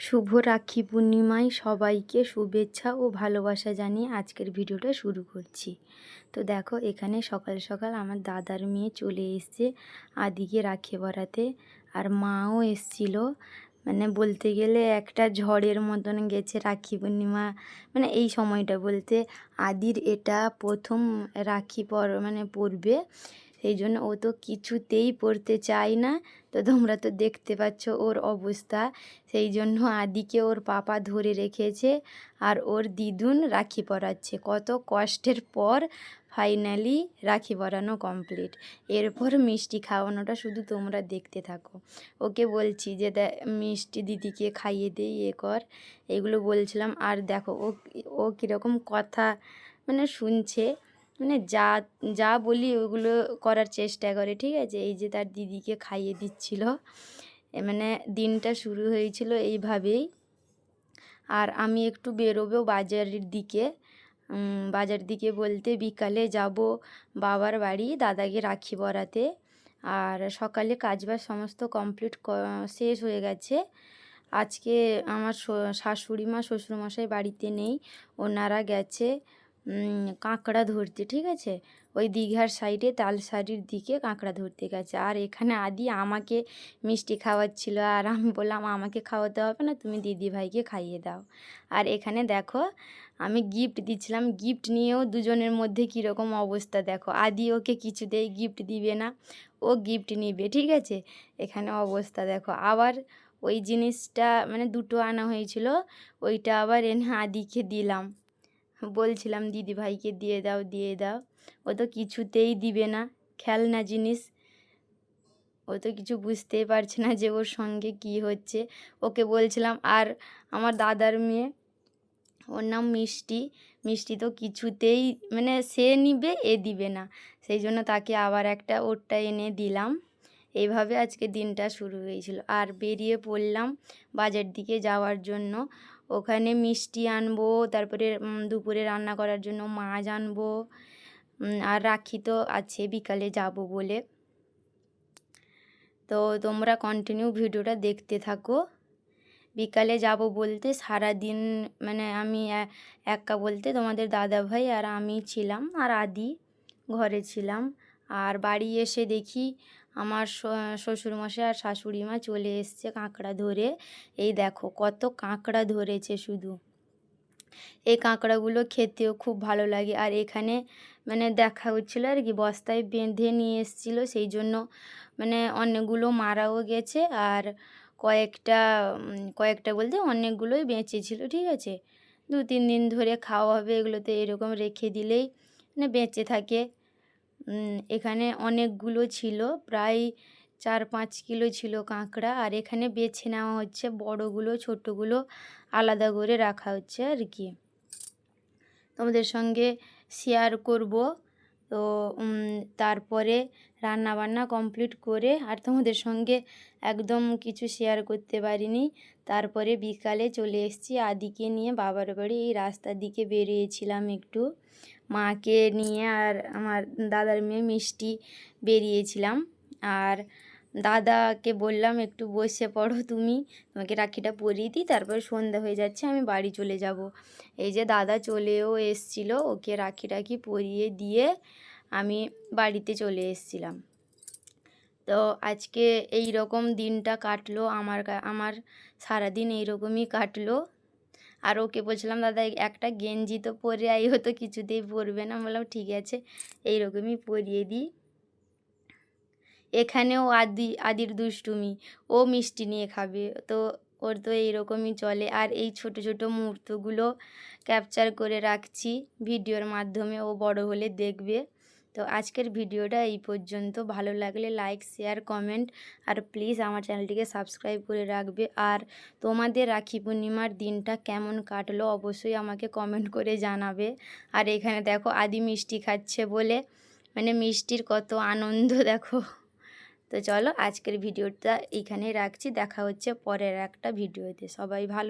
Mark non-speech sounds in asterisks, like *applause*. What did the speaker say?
শুভ রাখি পূর্ণিমায় সবাইকে শুভেচ্ছা ও ভালোবাসা জানিয়ে আজকের ভিডিওটা শুরু করছি। তো দেখো, এখানে সকাল সকাল আমার দাদার মেয়ে চলে এসছে আদিকে রাখি পরাতে। আর মাও এসছিল। মানে বলতে গেলে একটা ঝড়ের মতন গেছে রাখি পূর্ণিমা। মানে এই সময়টা বলতে আদির এটা প্রথম রাখি পর মানে পরবে সেই জন্য ও তো কিছুতেই পড়তে চায় না। তো তোমরা তো দেখতে পাচ্ছ ওর অবস্থা। সেই জন্য আদিকে ওর পাপা ধরে রেখেছে আর ওর দিদুন রাখি পরাচ্ছে। কত কষ্টের পর ফাইনালি রাখি পরানো কমপ্লিট এরপর মিষ্টি খাওয়ানোটা শুধু তোমরা দেখতে থাকো। ওকে বলছি যে মিষ্টি দিদিকে খাইয়ে দে ইয়ে কর। এগুলো বলছিলাম, আর দেখো ও ও কীরকম কথা মানে শুনছে। মানে যা যা বলি ওগুলো করার চেষ্টা করে, ঠিক আছে? এই যে তার দিদিকে খাইয়ে দিচ্ছিল। মানে দিনটা শুরু হয়েছিল এইভাবেই। আর আমি একটু বেরোবো বাজারের দিকে। বাজার দিকে বলতে বিকালে যাব বাবার বাড়ি দাদাকে রাখি পরাতে। আর সকালে কাজবাজ সমস্ত কমপ্লিট শেষ হয়ে গেছে। আজকে আমার শাশুড়ি মা, শ্বশুরমশাই বাড়িতে নেই, ওনারা গেছে। কাঁকড়া ধরতে ঠিক আছে? ওই দীঘার সাইডে তালসারির দিকে কাঁকড়া ধরতে গেছে। আর এখানে আদি আমাকে মিষ্টি খাওয়াচ্ছিল। আর আমি বললাম, আমাকে খাওয়াতে হবে না, তুমি দিদি ভাইকে খাইয়ে দাও। আর এখানে দেখো, আমি গিফট দিচ্ছিলাম। গিফট নিয়েও দুজনের মধ্যে কীরকম অবস্থা দেখো। আদি ওকে কিছুতেই গিফট দিবে না, ও গিফট নিবে, ঠিক আছে? এখানে অবস্থা দেখো। আবার ওই জিনিসটা মানে দুটো আনা হয়েছিল, ওইটা আবার এনে আদিকে দিলাম। বলছিলাম, দিদি ভাইকে দিয়ে দাও দিয়ে দাও। ও তো কিছুতেই দিবে না, খেলনা জিনিস। ও তো কিছু বুঝতেই পারছে না যে ওর সঙ্গে কি হচ্ছে। ওকে বলছিলাম, আর আমার দাদার মেয়ে, ওর নাম মিষ্টি। মিষ্টি তো কিছুতেই মানে সে নিবে, এ দিবে না। সেই জন্য তাকে আবার একটা ওরটা এনে দিলাম। এইভাবে আজকে দিনটা শুরু হয়েছিল। আর বেরিয়ে পড়লাম বাজার দিকে যাওয়ার জন্য। ওখানে মিষ্টি আনব, তারপরে দুপুরে রান্না করার জন্য মাছ আনব আর রাখি তো আছে, বিকালে যাব বলে। তো তোমরা কন্টিনিউ ভিডিওটা দেখতে থাকো। বিকালে যাব বলতে সারা দিন মানে আমি একা বলতে তোমাদের দাদা ভাই আর আমি ছিলাম আর আদি ঘরে ছিলাম। আর বাড়ি এসে দেখি আমার শ্বশুরমশাই আর শাশুড়ি মা চলে এসছে কাঁকড়া ধরে। এই দেখো কত কাঁকড়া ধরেছে শুধু। এই কাঁকড়াগুলো খেতেও খুব ভালো লাগে। আর এখানে মানে দেখা হচ্ছিল আর কি, বস্তায় বেঁধে নিয়ে এসেছিল। সেই জন্য মানে অনেকগুলো মারাও গেছে আর কয়েকটা কয়েকটা বলতে অনেকগুলোই বেঁচেছিল, ঠিক আছে? দু তিন দিন ধরে খাওয়া হবে, এগুলোতে এরকম রেখে দিলেই মানে বেঁচে থাকে। এখানে অনেকগুলো ছিল, প্রায় চার পাঁচ কিলো ছিল কাঁকড়া, আর এখানে বেছে নেওয়া হচ্ছে বড়গুলো, ছোটোগুলো আলাদা করে রাখা হচ্ছে আর কি। তোমাদের সঙ্গে শেয়ার করব। তো তারপরে রান্না বান্না কমপ্লিট করে আর তোমাদের সঙ্গে একদম কিছু শেয়ার করতে পারিনি। তারপরে বিকালে চলে এসেছি আদিকে নিয়ে। বাবার বাড়ি এই রাস্তার দিকে বেরিয়েছিলাম একটু। মাকে নিয়ে আর আমার দাদার মেয়ে মিষ্টি বেরিয়েছিলাম। আর দাদাকে বললাম, একটু বসে পড়ো তুমি। তোমাকে রাখিটা পরিয়ে দিই, তারপর সন্ধ্যা হয়ে যাচ্ছে, আমি বাড়ি চলে যাব। এই যে দাদা চলেও এসছিল, ওকে রাখি রাখি পরিয়ে দিয়ে আমি বাড়িতে চলে এসছিলাম। তো আজকে এই রকম দিনটা কাটলো, আমার আমার সারাদিন এইরকমই কাটলো। আর ওকে বলছিলাম, দাদা একটা গেঞ্জি তো পরে আই হতো কিছুতেই পরবে না। বললাম, ঠিক আছে, এইরকমই পরিয়ে দিই। এখানেও আদি, আদির দুষ্টুমি, ও মিষ্টি নিয়ে খাবে। তো ওর তো এইরকমই চলে। আর এই ছোট ছোট মুহূর্তগুলো ক্যাপচার করে রাখছি, ভিডিওর মাধ্যমে ও বড় হলে দেখবে। তো আজকের ভিডিওটা এই পর্যন্ত। ভালো লাগলে লাইক শেয়ার কমেন্ট আর প্লিজ আমার চ্যানেলটিকে সাবস্ক্রাইব করে রাখবে। আর তোমাদের রাখি পূর্ণিমার দিনটা কেমন কাটলো অবশ্যই আমাকে কমেন্ট করে জানাবে। আর এখানে দেখো আদি মিষ্টি খাচ্ছে বলে মানে মিষ্টির কত আনন্দ *laughs* দেখো। তো চলো আজকের ভিডিওটা এইখানে রাখছি। দেখা হচ্ছে পরের একটা ভিডিওতে। সবাই ভালো